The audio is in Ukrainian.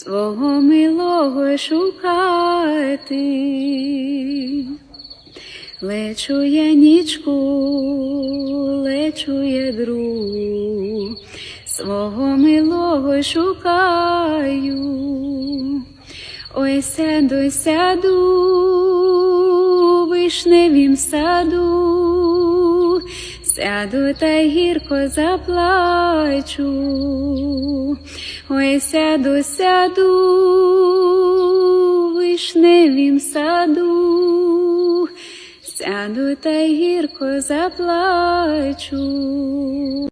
свого милого шукати. Лечу я нічку, лечу я друг, свого милого шукаю. Ой, сяду, сяду вишневім саду, сяду та гірко заплачу. Ой, сяду, сяду в вишневім саду, сяду та гірко заплачу.